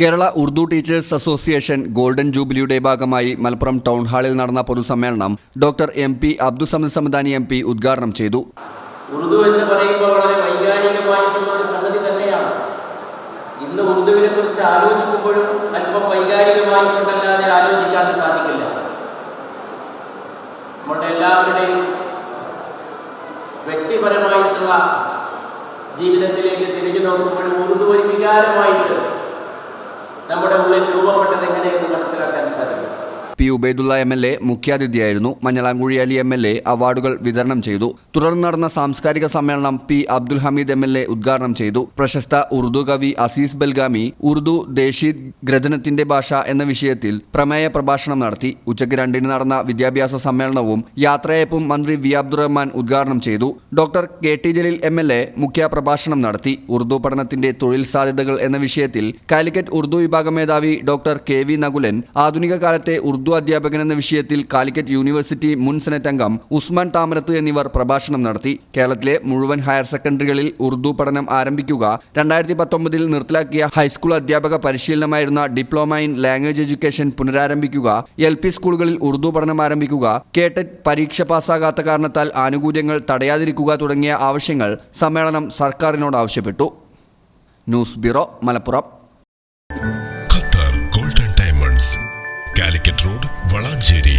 Kerala Urdu teachers association golden ജൂബിലിയുടെ ഭാഗമായി Malappuram town ഹാളിൽ നടന്ന പൊതുസമ്മേളനം doctor M P Abdussamad Samadani M P ഉദ്ഘാടനം ചെയ്തു. ഉറുദു എന്ന് പറയുമ്പോൾ വളരെ വൈകാരികമായിട്ടുള്ള ഒരു സംഗതി തന്നെയാണ്. ഇന്ന് ഉറുദുവിനെ കുറിച്ച് ആലോചിക്കുമ്പോഴും അല്പം വൈകാരികമായിട്ടുണ്ടല്ലാതെ ആലോചിക്കാൻ സാധിക്കില്ല. നമ്മുടെ എല്ലാവരുടെയും വ്യക്തിപരമായിട്ടുള്ള ജീവിതത്തിലേക്ക് തിരിഞ്ഞു നോക്കുമ്പോഴും ഉറുദു ഒരു വികാരമായിട്ട് നമ്മുടെ ഉള്ളിൽ രൂപപ്പെട്ടത് എങ്ങനെയെന്ന് മനസ്സിലാക്കാൻ സാധിക്കും. P Ubaidullah M L A മുഖ്യാതിഥിയായിരുന്നു Manjalamkuzhi Ali M L A അവാർഡുകൾ വിതരണം ചെയ്തു. തുടർന്ന് നടന്ന സാംസ്കാരിക സമ്മേളനം P Abdul Hameed M L A ഉദ്ഘാടനം ചെയ്തു. പ്രശസ്ത ഉറുദു കവി അസീസ് ബൽഗാമി ഉറുദു ദേശീദ് ഗ്രഥനത്തിന്റെ ഭാഷ എന്ന വിഷയത്തിൽ പ്രമേയ പ്രഭാഷണം നടത്തി. ഉച്ചയ്ക്ക് രണ്ടിന് നടന്ന വിദ്യാഭ്യാസ സമ്മേളനവും യാത്രയപ്പും മന്ത്രി വി അബ്ദുറഹ്മാൻ ഉദ്ഘാടനം ചെയ്തു. Doctor K T Jaleel M L A മുഖ്യപ്രഭാഷണം നടത്തി. ഉറുദു പഠനത്തിന്റെ തൊഴിൽ സാധ്യതകൾ എന്ന വിഷയത്തിൽ കാലിക്കറ്റ് ഉറുദു വിഭാഗം മേധാവി ഡോക്ടർ കെ വി നകുലൻ ആധുനിക കാലത്തെ ഉറുദു അധ്യാപകൻ എന്ന വിഷയത്തിൽ കാലിക്കറ്റ് യൂണിവേഴ്സിറ്റി മുൻ സെനറ്റ് അംഗം ഉസ്മാൻ താമരത്ത് എന്നിവർ പ്രഭാഷണം നടത്തി. കേരളത്തിലെ മുഴുവൻ ഹയർ സെക്കൻഡറികളിൽ ഉറുദു പഠനം ആരംഭിക്കുക രണ്ടായിരത്തി പത്തൊമ്പതിൽ നിർത്തലാക്കിയ ഹൈസ്കൂൾ അധ്യാപക പരിശീലനമായിരുന്ന ഡിപ്ലോമ ഇൻ ലാംഗ്വേജ് എഡ്യൂക്കേഷൻ പുനരാരംഭിക്കുക എൽ പി സ്കൂളുകളിൽ ഉറുദു പഠനം ആരംഭിക്കുക കേട്ടറ്റ് പരീക്ഷ പാസ്സാകാത്ത കാരണത്താൽ ആനുകൂല്യങ്ങൾ തടയാതിരിക്കുക തുടങ്ങിയ ആവശ്യങ്ങൾ സമ്മേളനം സർക്കാരിനോട് ആവശ്യപ്പെട്ടു. News bureau Malappuram. ഖത്തർ